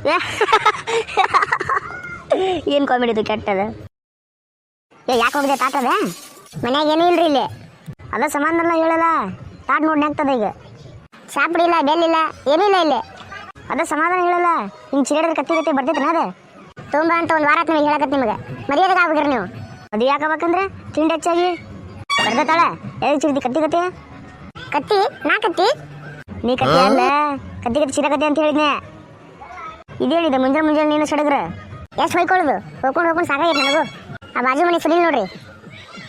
ಏನು ಕಾಮಿಡಿ ಇದು ಕೆಟ್ಟದ? ಏ, ಯಾಕೆ ಹೋಗಿದೆ ತಾಟದ ಮನ್ಯಾಗ ಏನೂ ಇಲ್ರಿ ಇಲ್ಲಿ. ಅದ ಸಮಾಧಾನ ಹೇಳಲ್ಲ. ತಾಟ್ ನೋಡಿ ಆಗ್ತದ ಈಗ. ಸಾಪಡಿ ಇಲ್ಲ ಬೆಲ್ಲಿಲ್ಲ ಏನೂ ಇಲ್ಲ ಇಲ್ಲಿ. ಅದ ಸಮಾಧಾನ ಹೇಳಲ್ಲ. ಹಿಂಗೆ ಚಿಗಡದ ಕತ್ತಿ ಕತ್ತಿ ಬರ್ತೈತೆ ಅದ. ತುಂಬ ಅಂತ ಒಂದು ವಾರ ನಿಮಗೆ ಹೇಳಕತ್ತೆ ನಿಮಗೆ. ಮರ್ಯಾದೆಗೆ ಆಗ್ಬೇಕ್ರಿ ನೀವು. ಅದು ಯಾಕಬೇಕಂದ್ರೆ ತಿಂಡಿ ಹೆಚ್ಚಾಗಿ. ಬರ್ದತ್ತಾಳ ಎಲ್ಲಿ ಚಿರಿದಿ ಕತ್ತಿ ಕತ್ತಿ? ಕತ್ತಿ? ನಾ ಕತ್ತಿ? ನೀ ಕತ್ತಿ ಅಲ್ಲ. ಕತ್ತಿ ಕತ್ತಿ ಚಿರಕತ್ತಿ ಅಂತ ಹೇಳಿದ್ನೆ ಇದೇನಿದೆ ಮುಂಜಾನೆ ಮುಂಜಾನೆ ನೀನು ಸಡಗ್ರ. ಎಷ್ಟು ಹೊಯ್ಕೊಳ್ಳೋದು? ಹೋಗ್ಕೊಂಡು ಹೋಗ್ಕೊಂಡು ಸಾಕಾಗೈತೆ ನನಗೂ. ಆ ಬಾಜು ಮನೆ ಸುನಿಲ್ ನೋಡ್ರಿ.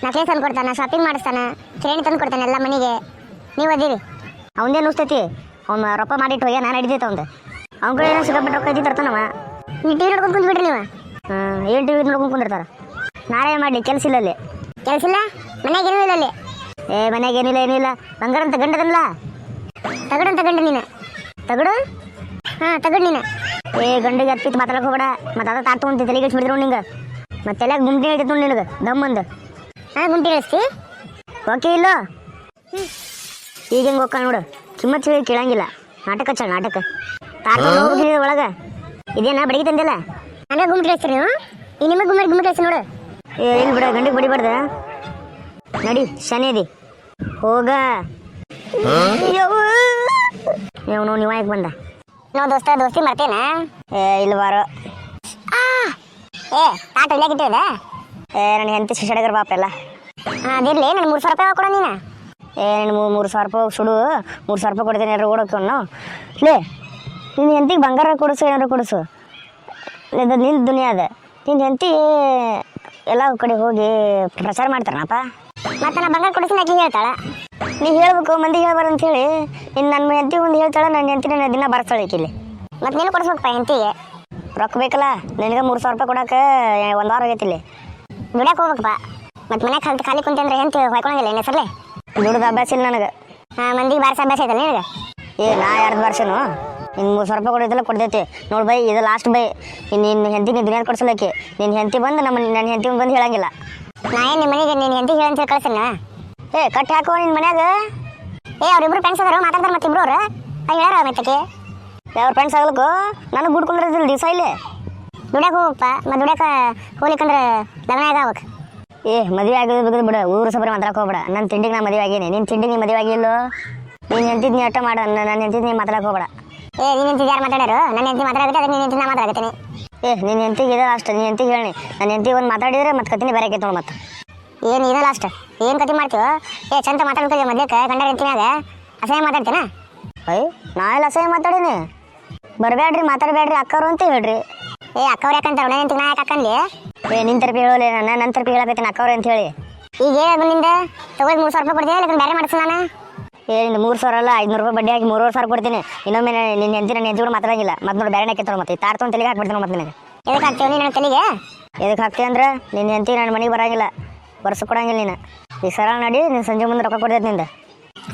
ನಾ ತಂದು ಕೊಡ್ತಾನೆ ಶಾಪಿಂಗ್ ಮಾಡಿಸ್ತಾನೆ ಕಿರಾಣಿ ತಂದು ಕೊಡ್ತಾನೆ ಎಲ್ಲ ಮನೆಗೆ. ನೀವು ಅದೀರಿ. ಅವಂದೇ ನುಸ್ತೈತಿ. ಅವ್ನು ರೊಪ್ಪ ಮಾಡಿಟ್ಟು ಹೋಗ್ಯ ನಾನು ಹಿಡಿದೈತೆ ಅವ್ನು ಅವ್ನ ಕಡೆ ಏನೋ ಸಿಗಬಿಟ್ಟು ರೊಕ್ಕ ಇದ್ದು ತರ್ತಾನವ. ನೀವು ಟಿ ವಿ ನೋಡ್ಕೊಂಡು ಕುಂತ್ಬಿಡ್ರಿ ನೀವು. ಹಾಂ ಏನು ಟಿ ವಿ ನೋಡ್ಕೊಂಡು ಕುಂದಿರ್ತಾರೆ ನಾಳೆ ಮಾಡಿ ಕೆಲಸ ಇಲ್ಲ ಅಲ್ಲಿ. ಕೆಲಸ ಇಲ್ಲ? ಮನ್ಯಾಗ ಏನೂ ಇಲ್ಲ ಅಲ್ಲಿ? ಏ ಮನ್ಯಾಗ ಏನಿಲ್ಲ ಏನಿಲ್ಲ ಬಂಗಾರ ಅಂತ ಗಂಡದಲ್ಲ ತಗಡಂತ ಗಂಡ ನೀನು. ತಗಡು? ಹಾಂ ತಗಡು ನೀನು. ಏ ಗಂಡಿಗೆ ಹತ್ತಿತ್ತು ಮಾತಾಡಕ್ಕೆ ಹೋಗಬೇಡ. ಮತ್ತೆ ಅದ ತಾತು ಅಂತ ತಲೆಗೆ ಹಿಡಿದ್ರು ನಿಂಗೆ ಮತ್ತೆ ಎಲ್ಲ ಗುಂಟಿ ಹೇಳ್ತಿತ್ತು ನಿನಗೆ ದಮ್ಮಂದು ಹಾಂ ಗುಂಟಿ ಹೇಳಿಸ್ತಿ ಓಕೆ ಇಲ್ಲ? ಈಗ ಹೆಂಗೆ ಹೋಗ್ಕ ನೋಡು. ಕಿಮ್ಮತ್ ಹೇಳಿ ಕೇಳಂಗಿಲ್ಲ. ನಾಟಕ ಚಳ ನಾಟಕ. ತಾತ ಹೋಗ್ಬಿಟ್ಟಿದೆ ಒಳಗೆ. ಇದೇನಾ ಬಡಿಗೆ ತಂದಿಲ್ಲ? ನನಗೆ ಗುಂಟಿ ಹೇಳ್ತೀರಿ ನೀವು ಈ ನಿಮಗೆ ಗುಮ್ಮಡಿ ಗುಮ್ಮಟಿ ಹೇಳ್ತೀನಿ ನೋಡು. ಏ ಇಲ್ಲಿ ಬಿಡ ಗಂಡಿಗೆ ಬಡಿಬಾರ್ದ. ನಡಿ ಶನೇದಿ. ಹೋಗ. ಇವನು ನೀವು ಯಾಕೆ ಬಂದ. ನಾವು ದೋಸ್ತ ದೋಸ್ತಿ ಮರ್ತೇನ? ಏ ಇಲ್ಲಿ ಬಾರೋ ಏ ತಾಟ ಇಲ್ಲೇ ಇಟ್ಟಿದ ಏ ನನ್ನ ಎಂತ ಶಿಶಡಗರ ಬಾಪ ಎಲ್ಲ. ಹಾಂ ಅದಿರಲಿ ನಾನು ಮೂರು ಸಾವಿರ ರೂಪಾಯಿ ಕೊಡ ನೀನು. ಏ ನನ್ನ ಮೂರು ಸಾವಿರ ರೂಪಾಯಿ ಸುಡು. ಮೂರು ಸಾವಿರ ರೂಪಾಯಿ ಕೊಡ್ತೀನಿ ಯಾರು ಓಡೋಕ್ಕನ್ನು ಲೇ ನಿನ್ನ ಹೆಂತಿಗೆ ಬಂಗಾರ ಕೊಡಿಸು ಏನಾರು ಕೊಡಿಸು. ಇದು ನಿನ್ನ ದುನಿಯಾ ಅದ. ನಿನ್ನ ಹೆಂಡತಿ ಎಲ್ಲ ಕಡೆ ಹೋಗಿ ಪ್ರಚಾರ ಮಾಡ್ತಾರನಪ್ಪ. ಮತ್ತೆ ನಾ ಬಂಗಾರ ಕೊಡಿಸಿ ನಾಕಿ ಹೇಳ್ತಾಳ. ನೀ ಹೇಳ್ಬೇಕು, ಮಂದಿ ಹೇಳ್ಬಾರ ಅಂತ ಹೇಳಿ ಇನ್ನು ನನ್ನ ಹೆಂಡತಿ ಒಂದು ಹೇಳ್ತಾಳೆ ನನ್ನ ಹೆಂಡತಿ ನನ್ನ ದಿನ ಬರ್ತಾಳೆ ಇಲ್ಲಿ ಮತ್ತೆ ನೀನು ಕೊಡಿಸ್ಬೇಕಪ್ಪ ಹೆಂಡತಿಗೆ. ರೊಕ್ಕ ಬೇಕಲ್ಲ, ನಿನಗೆ ಮೂರು ಸಾವಿರ ರೂಪಾಯಿ ಕೊಡೋಕೆ ಒಂದು ವಾರ ಆಗೈತಿ ಇಲ್ಲಿ ದುಡ್ಯಾಕೆ ಹೋಗ್ಬೇಕಪ್ಪ. ಮತ್ತೆ ಮನ್ಯಾಗ ಖಾಲಿ ಖಾಲಿ ಕುಂತಂದ್ರೆ ಹೆಂಡತಿ ಹೊಯ್ಕೊಳಂಗಿಲ್ಲ ಏನು ಹೆಸರಲ್ಲೇ ದುಡ್ದು ಅಭ್ಯಾಸ ಇಲ್ಲ ನನಗೆ. ಹಾಂ, ಮಂದಿಗೆ ಬಾರಿಸ ಅಭ್ಯಾಸ ಐತಲ್ಲ ನಿನಗೆ? ಏ, ನಾ ಎರಡು ವರ್ಷನು ಇನ್ನು ಮೂರು ಸಾವಿರ ರೂಪಾಯಿ ಕೊಡೋದಿಲ್ಲ ಕೊಡ್ತೈತಿ. ನೋಡು ಬೈ, ಇದು ಲಾಸ್ಟ್ ಬೈ. ಇನ್ನು ನಿನ್ನ ಹೆಂಡತಿ ನೀನು ದುನಿಯಾದ ಕೊಡ್ಸಲಕ್ಕೆ. ನಿನ್ನ ಹೆಂಡತಿ ಬಂದು ನಮ್ಮ ನನ್ನ ಹೆಂಡತಿ ಬಂದು ಹೇಳಂಗಿಲ್ಲ. ನಾ ಏನು ನಿಮ್ಮ ಮನೆಗೆ ನಿನ್ನ ಹೆಂಡತಿ ಹೇಳಂತ ಕಳ್ಸಣ ಏ ಕಟ್ಟಿ ಹಾಕೋ ನಿನ್ನ ಮನ್ಯಾಗ. ಏ, ಅವ್ರಿಬ್ರು ಫ್ರೆಂಡ್ಸ್ ಅದಾರ, ಮಾತಾಡ್ತಾರೆ ಮತ್ತೆ ಇಬ್ರು ಅವ್ರು. ಹೇಳ್ಯಾರ ಮೆತ್ತಕ್ಕೆ ಅವ್ರ ಫ್ರೆಂಡ್ಸ್ ಆಗ್ಲಿಕ್ಕೂ ನನಗೆ ಗುಡ್ಕೊಂಡಿರೋದಿಲ್ಲ ದಿವಸ ಇಲ್ಲಿ. ದುಡ್ಯಾಕ ಹೋಗಪ್ಪ ಮತ್ತು ದುಡ್ಯಾಕ ಹೋಗ್ಲಿಕ್ಕಂದ್ರೆ ಲಗ್ನ ಆಗ ಹೋಗಕ್ಕೆ ಏ, ಮದುವೆ ಆಗೋದು ಬಿಗೋದು ಬಿಡು. ಊರು ಸಬರಿ ಮಾತಾಡಕ್ಕೆ ಹೋಗ್ಬೇಡ. ನನ್ನ ತಿಂಡಿಗೆ ನಾ ಮದುವೆ ಆಗೀನಿ. ನಿನ್ನ ತಿಂಡಿಗೆ ನೀ ಮದುವೆ ಆಗಿಲ್ಲೋ? ನೀನು ಹೆಂತಿದ್ ನೀ ಅಟ್ಟ ಮಾಡ ನನ್ನ ಹೆಂತಿದ್ ನೀ ಮಾತಾಡಕ್ಕೆ ಹೋಗ್ಬೇಡ. ಏ, ನೀನು ಹೆಂತಿದ್ ಯಾರು ಮಾತಾಡ್ಯಾರು? ನನ್ನ ಎಂತಿ ಮಾತಾಡಕ್ಕೆ ಅದಕ್ಕೆ ನೀನು ಎಂತಿ ನಾ ಮಾತಾಡಕತ್ತೀನಿ. ಏ ನಿನ್ನ ಎಂತಿಗೆ ಇದೆ ಅಷ್ಟು ನಿನ್ನ ಎಂತಿಗೆ ಹೇಳಿ. ನನ್ನ ಎಂತಿಗೆ ಒಂದು ಮಾತಾಡಿದ್ರೆ ಮತ್ತೆ ಕತ್ತಿನಿ ಬೇರೆ ನೋಡಿ ಮತ್ತೆ ಏನು ಇರಲ್ಲ ಅಷ್ಟು. ಏನು ಕತೆ ಮಾಡ್ತೀವೋ ಏ ಚಂದ ಮಾತಾಡ್ತೀವಿ ಮದ್ಯಕ್ಕೆ ಗಂಡರ ಹೆಂತಿನಾಗ ಅಸಹ್ಯ ಮಾತಾಡ್ತೀನ ಅಯ್ಯ ಇಲ್ಲ ಅಸಹ್ಯ ಮಾತಾಡೀನಿ. ಬರಬೇಡ್ರಿ ಮಾತಾಡಬೇಡ್ರಿ ಅಕ್ಕವ್ರು ಅಂತ ಹೇಳ್ರಿ. ಏ ಅಕ್ಕವ್ರು ಯಾಕಂತಾರೆ? ನನ್ನ ಹೆಂತಿಗೆ ನಾ ಯಾಕೆ ಏ ನಿನ್ ತರಪಿ ಹೇಳೋಲ್ಲ ನಾನು ನನ್ನ ತರಪಿ ಹೇಳಕತ್ತೀನಿ ಅಕ್ಕವ್ರು ಅಂತ ಹೇಳಿ. ಈಗ ಏನು ನಿಂದ? ತಗೊಂಡು ಮೂರು ಸಾವಿರ ರೂಪಾಯಿ ಕೊಡ್ತೀನಿ ಇಲ್ಲ ಬೇರೆ ಮಾಡ್ತೀನಿ ನಾನು? ಏ ನಿಂದು ಮೂರು ಸಾವಿರ ಅಲ್ಲ ಐದುನೂರು ರೂಪಾಯಿ ಬಡ್ಡಿ ಹಾಕಿ ಮೂರುವರೆ ಸಾವಿರ ಕೊಡ್ತೀನಿ. ಇನ್ನೊಮ್ಮೆ ನಿನ್ನ ಹೆಂಡತಿ ನನ್ನ ಹೆಂಡತಿ ಕೂಡ ಮಾತಾಡಂಗಿಲ್ಲ. ಮತ್ತೆ ನೋಡಿ ಬೇರೆ ಹಾಕಿತ್ತು ಮತ್ತೆ. ತಾಡ್ತೊಂದು ತಲೆಗೆ ಹಾಕ್ಬಿಡ್ತೀನಿ ಮತ್ತೆ ನಿನಗೆ. ಎದಕ್ಕೆ ಹಾಕ್ತೀವಿ ನನ್ನ ತಲೆಗೆ? ಎದಕ್ಕೆ ಹಾಕ್ತೀವಿ ಅಂದ್ರೆ ನಿನ್ನ ಹೆಂಡತಿ ನನ್ನ ಮನೆಗೆ ಬರಂಗಿಲ್ಲ. ವರ್ಷ ಕೊಡಂಗಿಲ್ಲ ನೀನು. ಈಗ ಸರಳ ನಡಿ, ನೀನು ಸಂಜೆ ಮುಂದೆ ರೊಕ್ಕ ಕೊಡ್ತೈತೆ ನಿಂದ.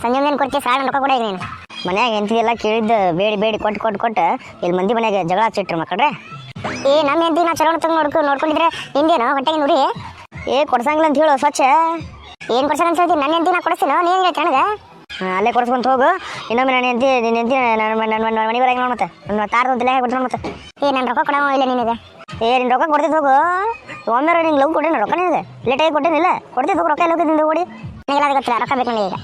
ಸಂಜೆ ಮುಂದೆ ಕೊಡ್ತೀವಿ ಸರಳ ರೊಕ್ಕ ಕೊಡ ನೀನು. ಮನ್ಯಾಗ ಎಂತಿದೆಲ್ಲ ಕೇಳಿದ್ದು, ಬೇಡಿ ಬೇಡಿ, ಕೊಟ್ಟು ಕೊಟ್ಟು ಕೊಟ್ಟು, ಇಲ್ಲಿ ಮಂದಿ ಮನೆಯಾಗ ಜಗಳ ಹಚ್ಚಿಟ್ರು ಮಕ್ಕಳ್ರೆ. ಏ ನಮ್ಮ ಎಂತಿ ನಾ ಚಲೋ ತಂದು ನೋಡ್ಕೊ, ನೋಡ್ಕೊಂಡಿದ್ರೆ ಹಿಂದೇನೋ ಹೊಟ್ಟೆಗೆ ನೋಡಿ. ಏ, ಕೊಡ್ಸಂಗಿಲ್ಲ ಅಂತ ಹೇಳು, ಸ್ವಚ್ಛ. ಏನು ಕೊಡ್ಸಂಗ ಅಂತ ಹೇಳ್ತೀನಿ ನನ್ನ ಎಂತಿ ನಾ ಕೊಡಿಸ್ತೀನೋ? ನೀನು ಕೆಣಗ ಅಲ್ಲೇ ಕೊಡ್ಸ್ಕೊಂತ ಹೋಗು. ಇನ್ನೊಮ್ಮೆ ನನ್ನ ಎಂತಿ ನಿನ್ನ ಎಂತಿ ನನ್ನ ಮನೆ ಬರಂಗಿಲ್ಲ ಮತ್ತೆ. ನನ್ನ ತಾರ್ದು ತಲೆ ಕೊಡ್ತಾನೆ ಮತ್ತೆ. ಏ ನನ್ನ ರೊಕ್ಕ ಕೊಡೋ ಇಲ್ಲ ನಿನಗೆ? ಏ ನಿನ್ನ ರೊಕ್ಕ ಕೊಡ್ತಿದ್ದು ಹೋಗು. ಒಮ್ಮೆ ನಿಂಗೆ ಲವ್ ಕೊಟ್ಟೇನೆ ರೊಕ್ಕ ನಿನಗೆ ಲೇಟಾಗಿ ಕೊಟ್ಟೇನಿಲ್ಲ ಕೊಡ್ತೀವಿ ಹೋಗು ರೊಕ್ಕ ಎಲ್ಲ ಹೋಗಿದ್ದು ಓಡಿ. ನನಗೆಲ್ಲ ಅದು ಗೊತ್ತಿಲ್ಲ, ರೊಕ್ಕ ಬೇಕು ನನಗೆ ಈಗ.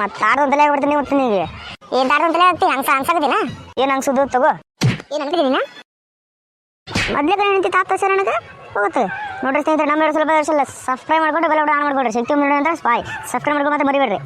ಮತ್ತೆ ತಾರ್ದು ತಲೆ ಕೊಡ್ತೀನಿ ಮತ್ತೆ ನಿನಗೆ ಏನು ತಾರ್ದು ತಲೆ ಹಾಕ್ತಿ ಹಂಗೆ ಅನ್ಸಕತ್ತೀನ ಏನು ಅನ್ಸುದು ತಗೋ. ಏನು ಅನ್ಕಿದ್ದೀನಿ ಮೊದಲೇ ಕಡೆ ನಿಂತಿ ತಾತ ಸರ್ ನನಗೆ? ಹೋಗುತ್ತೆ. ನೋಡ್ರಿ ಸ್ನೇಹಿತರೆ, ನಮ್ಮ ಸ್ವಲ್ಪ ಸ್ವಲ್ಪ ಸಬ್ಸ್ಕ್ರೈಬ್ ಮಾಡ್ಕೊಂಡು ಬೆಲ್ಲ ಆನ್ ಮಾಡ್ಕೊಡ್ರಿ ಶಕ್ತಿ ಅಂತ. ಸ್ಪಾಯ್ ಸಬ್ಸ್ಕ್ರೈಬ್ ಮಾಡ್ಕೊಂಡು ಮತ್ತೆ ಮರಿಬೇಡ್ರಿ.